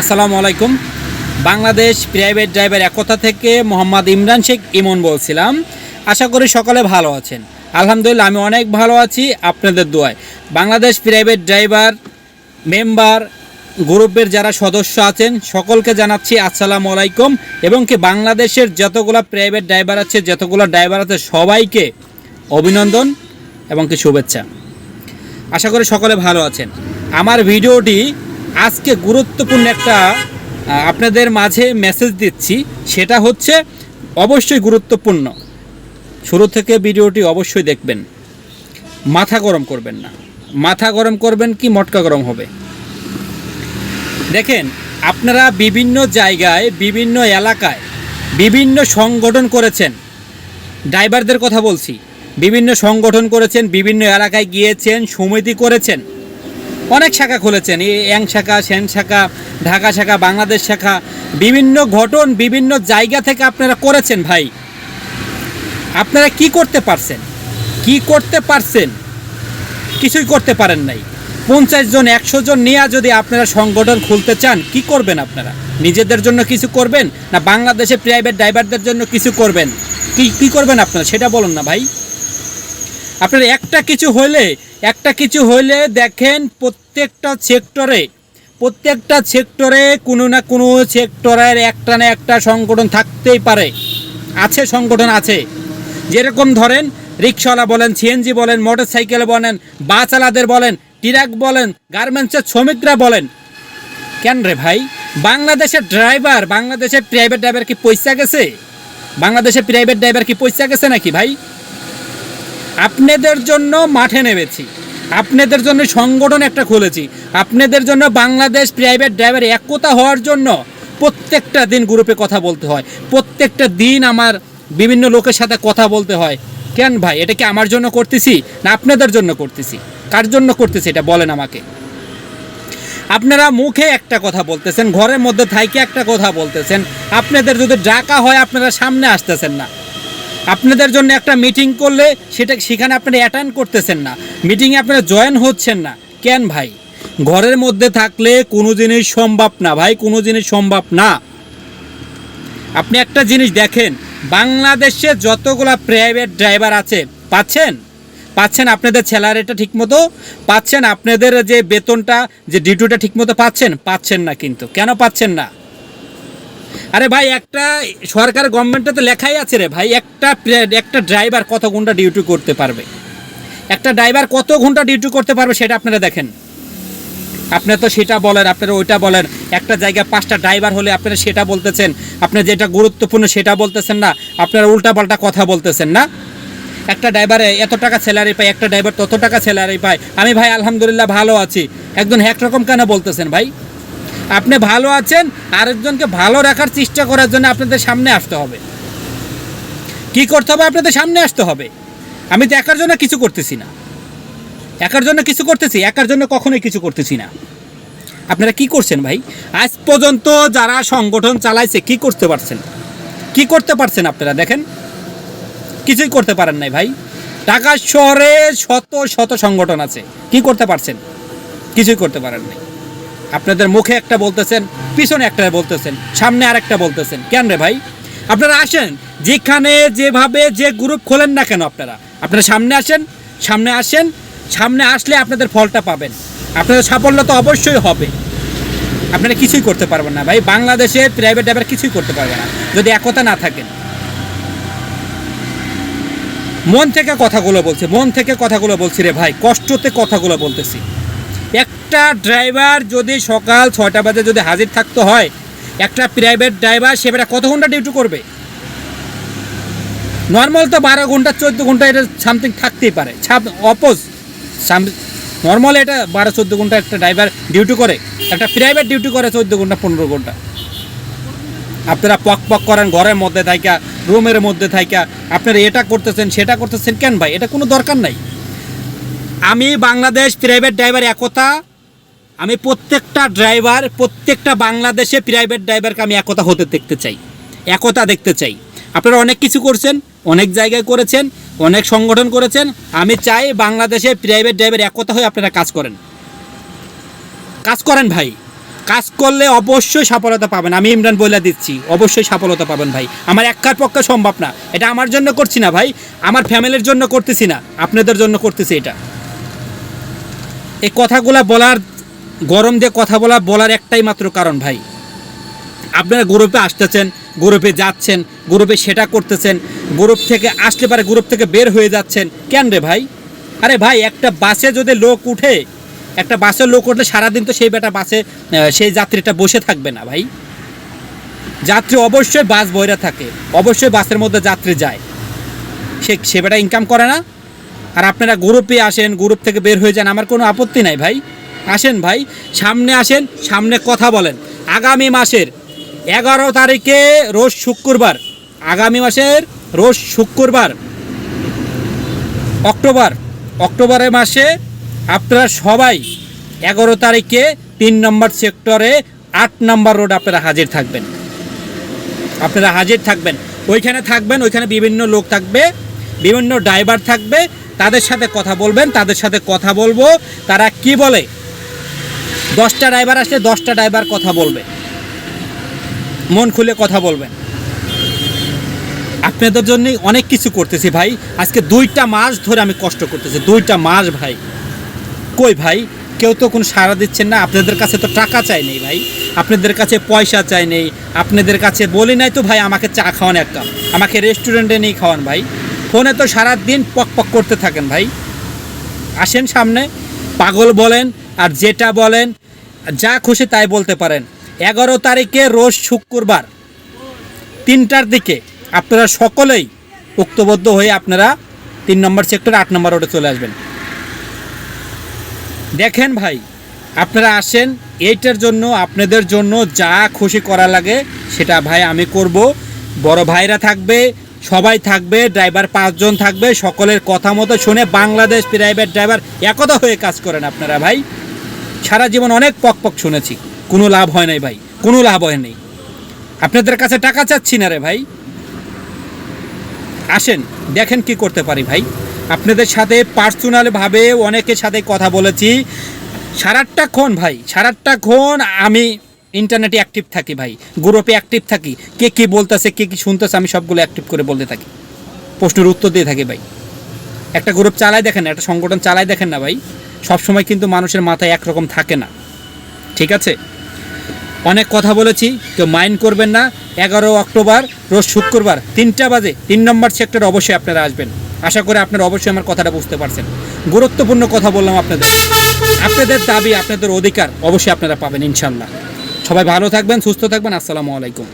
আসসালামু আলাইকুম। Bangladesh private driver একতা থেকে মোহাম্মদ ইমরান শেখ ইমন বলছিলাম। আশা করি সকলে ভালো আছেন। আলহামদুলিল্লাহ, আমি অনেক ভালো আছি আপনাদের দোয়ায়। বাংলাদেশ প্রাইভেট ড্রাইভার মেম্বার গ্রুপের যারা সদস্য আছেন, সকলকে জানাচ্ছি আসসালামু আলাইকুম এবং কি বাংলাদেশের যতগুলো প্রাইভেট ড্রাইভার আছে, যতগুলো ড্রাইভার আছে, সবাইকে অভিনন্দন এবং কি শুভেচ্ছা। আশা করি সকলে ভালো আছেন। আমার ভিডিওটি আজকে গুরুত্বপূর্ণ একটা আপনাদের মাঝে মেসেজ দিচ্ছি। সেটা হচ্ছে, অবশ্যই গুরুত্বপূর্ণ। শুরু থেকে ভিডিওটি অবশ্যই দেখবেন। মাথা গরম করবেন না। মাথা গরম করবেন কি মটকা গরম হবে? দেখেন, আপনারা বিভিন্ন জায়গায়, বিভিন্ন এলাকায়, বিভিন্ন সংগঠন করেছেন। ড্রাইভারদের কথা বলছি। বিভিন্ন সংগঠন করেছেন, বিভিন্ন এলাকায় গিয়েছেন, সমিতি করেছেন। অনেক শাখা খুলেছেন। এই অ্যাং শাখা সেন শাখা, ঢাকা শাখা, বাংলাদেশ শাখা, বিভিন্ন ঘটন বিভিন্ন জায়গা থেকে আপনারা করেছেন ভাই। আপনারা কি করতে পারছেন? কি করতে পারছেন? কিছুই করতে পারেন নাই। পঞ্চাশ জন, একশো জন নিয়ে যদি আপনারা সংগঠন খুলতে চান, কি করবেন আপনারা? নিজেদের জন্য কিছু করবেন না বাংলাদেশে প্রাইভেট ড্রাইভারদের জন্য কিছু করবেন? কি কি করবেন আপনারা? সেটা বলুন না ভাই। আপনার একটা কিছু হইলে, একটা কিছু হইলে দেখেন প্রত্যেকটা সেক্টরে প্রত্যেকটা সেক্টরে কোনো না কোনো সেক্টরের একটা না একটা সংগঠন থাকতেই পারে। আছে, সংগঠন আছে। যেরকম ধরেন, রিক্সাওয়ালা বলেন, সিএনজি বলেন মোটর সাইকেল বলেন, বাচালাদের বলেন, ট্রাক বলেন, গার্মেন্টসের শ্রমিকরা বলেন। কেন রে ভাই? বাংলাদেশের ড্রাইভার, বাংলাদেশের প্রাইভেট ড্রাইভার কি পয়সা গেছে? বাংলাদেশের প্রাইভেট ড্রাইভার কি পয়সা গেছে নাকি ভাই? আপনাদের জন্য মাঠে নেমেছি। আপনাদের জন্য সংগঠন একটা খুলেছি। আপনাদের জন্য বাংলাদেশ প্রাইভেট ড্রাইভার একতা হওয়ার জন্য প্রত্যেকটা দিন গ্রুপে কথা বলতে হয়। প্রত্যেকটা দিন আমার বিভিন্ন লোকের সাথে কথা বলতে হয়। কেন ভাই, এটা কি আমার জন্য করতেছি না আপনাদের জন্য করতেছি? কার জন্য করতেছি এটা বলেন আমাকে। আপনারা মুখে একটা কথা বলতেছেন, ঘরের মধ্যে থাইকে একটা কথা বলতেছেন। আপনাদের যদি ডাকা হয়, আপনারা সামনে আসতেছেন না। আপনাদের জন্য একটা মিটিং করলে সেটা সেখানে আপনারা অ্যাটেন্ড করতেছেন না। মিটিংয়ে আপনারা জয়েন হচ্ছেন না। কেন ভাই? ঘরের মধ্যে থাকলে কোনো জিনিস সম্ভব না ভাই, কোনো জিনিস সম্ভব না। আপনি একটা জিনিস দেখেন, বাংলাদেশে যতগুলা প্রাইভেট ড্রাইভার আছে, পাচ্ছেন? পাচ্ছেন আপনাদের স্যালারিটা ঠিকমতো? পাচ্ছেন আপনাদের যে বেতনটা, যে ডিউটিটা ঠিকমতো পাচ্ছেন? পাচ্ছেন না কিন্তু। কেন পাচ্ছেন না? আরে ভাই, একটা সরকার গভর্নমেন্টে তো লেখাই আছে রে ভাই, একটা একটা ড্রাইভার কত ঘণ্টা ডিউটি করতে পারবে? একটা ড্রাইভার কত ঘণ্টা ডিউটি করতে পারবে সেটা আপনারা দেখেন। আপনারা তো সেটা বলেন, আপনারা ওইটা বলেন। একটা জায়গায় পাঁচটা ড্রাইভার হলে আপনারা সেটা বলতেছেন আপনারা যেটা গুরুত্বপূর্ণ সেটা বলতেছেন না, আপনারা উল্টাপাল্টা কথা বলতেছেন না? একটা ড্রাইভারে এত টাকা স্যালারি পায়, একটা ড্রাইভার তত টাকা স্যালারি পায়। আমি ভাই, আলহামদুলিল্লাহ ভালো আছি। একজন একরকম কেন বলতেছেন ভাই? আপনি ভালো আছেন, আরেকজনকে ভালো রাখার চেষ্টা করার জন্য আপনাদের সামনে আসতে হবে। কি করতে হবে? আপনাদের সামনে আসতে হবে। আমি তো একার জন্য কিছু করতেছি না। একার জন্য কিছু করতেছি, একার জন্য কখনোই কিছু করতেছি না। আপনারা কি করছেন ভাই? আজ পর্যন্ত যারা সংগঠন চালাইছে, কি করতে পারছেন? কি করতে পারছেন আপনারা? দেখেন। কিছুই করতে পারেন নাই ভাই। ঢাকা শহরে শত শত সংগঠন আছে। কি করতে পারছেন? কিছুই করতে পারেন নাই। আপনাদের মুখে একটা বলতেছেন, পিছনে একটা বলতেছেন, সামনে আরেকটা বলতেছেন। কেন রে ভাই? আপনারা আসেন, যেখানে যেভাবে যে গ্রুপ খোলেন না কেন আপনারা? আপনারা সামনে আসেন সামনে আসেন, সামনে আসলে আপনাদের ফলটা পাবেন। আপনাদের সাফল্য তো অবশ্যই হবে। আপনারা কিছুই করতে পারবেন না ভাই। বাংলাদেশের প্রাইভেট ড্রাইভার কিছুই করতে পারবে না, যদি একতা না থাকেন। মন থেকে কথাগুলো বলছে, মন থেকে কথাগুলো বলছি রে ভাই। কষ্টতে কথাগুলো বলতেছি। একটা ড্রাইভার যদি সকাল ছয়টা বাজে যদি হাজির থাকতে হয়, একটা প্রাইভেট ড্রাইভার সে বেটা কত ঘণ্টা ডিউটি করবে? নর্মাল তো বারো ঘণ্টা, চোদ্দ ঘণ্টা এটা সামথিং থাকতেই পারে। অপোজ নর্মাল এটা বারো, চোদ্দ ঘণ্টা একটা ড্রাইভার ডিউটি করে। একটা প্রাইভেট ডিউটি করে চোদ্দ ঘণ্টা, পনেরো ঘণ্টা। আপনারা পক পক করেন, ঘরের মধ্যে থাইকা, রুমের মধ্যে থাইকা। আপনারা এটা করতেছেন, সেটা করতেছেন কেন ভাই? এটা কোনো দরকার নাই। আমি বাংলাদেশ প্রাইভেট ড্রাইভার একতা আমি প্রত্যেকটা ড্রাইভার, প্রত্যেকটা বাংলাদেশে প্রাইভেট ড্রাইভারকে আমি একতা হতে দেখতে চাই। একতা দেখতে চাই। আপনারা অনেক কিছু করছেন, অনেক জায়গায় করেছেন, অনেক সংগঠন করেছেন। আমি চাই বাংলাদেশে প্রাইভেট ড্রাইভার একতা হয়ে আপনারা কাজ করেন। কাজ করেন ভাই। কাজ করলে অবশ্যই সফলতা পাবেন। আমি ইমরান বইলা দিচ্ছি, অবশ্যই সফলতা পাবেন ভাই। আমার একার পক্ষে সম্ভব না। এটা আমার জন্য করছি না ভাই। আমার ফ্যামিলির জন্য করতেছি না। আপনাদের জন্য করতেছি এটা। এই কথাগুলা বলার গরম দিয়ে কথা বলা বলার একটাই মাত্র কারণ ভাই। আপনারা গ্রুপে আসতেছেন, গ্রুপে যাচ্ছেন, গ্রুপে সেটা করতেছেন, গ্রুপ থেকে আসলে পারে গ্রুপ থেকে বের হয়ে যাচ্ছেন। কেন রে ভাই? আরে ভাই, একটা বাসে যদি লোক উঠে, একটা বাসের লোক উঠলে সারাদিন তো সেই বেটা বাসে সেই যাত্রীটা বসে থাকবে না ভাই। যাত্রী অবশ্যই বাস বইরা থাকে, অবশ্যই বাসের মধ্যে যাত্রী যায়। সে সে বেটা ইনকাম করে না। আর আপনারা গ্রুপে আসেন, গ্রুপ থেকে বের হয়ে যান, আমার কোনো আপত্তি নাই ভাই। আসেন ভাই, সামনে আসেন, সামনে কথা বলেন। আগামী মাসের এগারো তারিখে রোজ শুক্রবার, আগামী মাসের রোজ শুক্রবার, অক্টোবর, অক্টোবরের মাসে আপনারা সবাই এগারো তারিখে তিন নম্বর সেক্টরে আট নম্বর রোড আপনারা হাজির থাকবেন। আপনারা হাজির থাকবেন। ওইখানে থাকবেন, ওইখানে বিভিন্ন লোক থাকবে, বিভিন্ন ড্রাইভার থাকবে, তাদের সাথে কথা বলবেন, তাদের সাথে কথা বলব, তারা কি বলে দশটা ড্রাইভার আসলে দশটা ড্রাইভার কথা বলবে। মন খুলে কথা বলবেন। আপনাদের জন্য অনেক কিছু করতেছি ভাই। আজকে দুইটা মাস ধরে আমি কষ্ট করতেছি। দুইটা মাস ভাই। কই ভাই? কেউ তো কোনো সাড়া দিচ্ছেন না। আপনাদের কাছে তো টাকা চাই নেই ভাই। আপনাদের কাছে পয়সা চাই নেই। আপনাদের কাছে বলি নাই তো ভাই, আমাকে চা খাওয়ান এক কাপ। আমাকে রেস্টুরেন্টে নিয়ে খাওয়ান ভাই। ফোনে তো সারা দিন পক পক করতে থাকেন ভাই। আসেন সামনে। পাগল বলেন আর যেটা বলেন যা খুশি তাই বলতে পারেন। এগারো তারিখে রোজ শুক্রবার, তিনটার দিকে আপনারা সকলেই উক্তবদ্ধ হয়ে আপনারা তিন নম্বর সেক্টর আট নম্বর রোডে চলে আসবেন। দেখেন ভাই, আপনারা আসেন, এইটার জন্য, আপনাদের জন্য যা খুশি করা লাগে সেটা ভাই আমি করব। বড় ভাইরা থাকবে, সবাই থাকবে, ড্রাইভার পাঁচজন থাকবে, সকলের কথা মতো শুনে বাংলাদেশ প্রাইভেট ড্রাইভার একতা হয়ে কাজ করেন আপনারা ভাই। সারা জীবন অনেক পক পক শুনেছি। কোনো লাভ হয় নাই ভাই, কোনো লাভ হয় নাই। আপনাদের কাছে টাকা চাচ্ছি না রে ভাই। আসেন, দেখেন কি করতে পারি ভাই। আপনাদের সাথে পার্সোনালভাবে অনেকের সাথে কথা বলেছি। সারাটাক্ষণ ভাই সারাটাক্ষণ আমি ইন্টারনেটে অ্যাক্টিভ থাকি ভাই। গ্রুপে অ্যাক্টিভ থাকি। কে কী বলতেছে, কে কী শুনতেছে, আমি সবগুলো অ্যাক্টিভ করে বলতে থাকি। প্রশ্নের উত্তর দিয়ে থাকি ভাই। একটা গ্রুপ চালায় দেখেন, একটা সংগঠন চালায় দেখেন না ভাই। সবসময় কিন্তু মানুষের মাথায় একরকম থাকে না। ঠিক আছে? অনেক কথা বলেছি, কেউ মাইন্ড করবেন না। এগারো অক্টোবর, রোজ শুক্রবার, তিনটা বাজে, তিন নম্বর সেক্টর অবশ্যই আপনারা আসবেন। আশা করি আপনারা অবশ্যই আমার কথাটা বুঝতে পারছেন। গুরুত্বপূর্ণ কথা বললাম আপনাদের। আপনাদের দাবি, আপনাদের অধিকার অবশ্যই আপনারা পাবেন ইনশাল্লাহ সবাই ভালো থাকবেন, সুস্থ থাকবেন, আসসালামু আলাইকুম।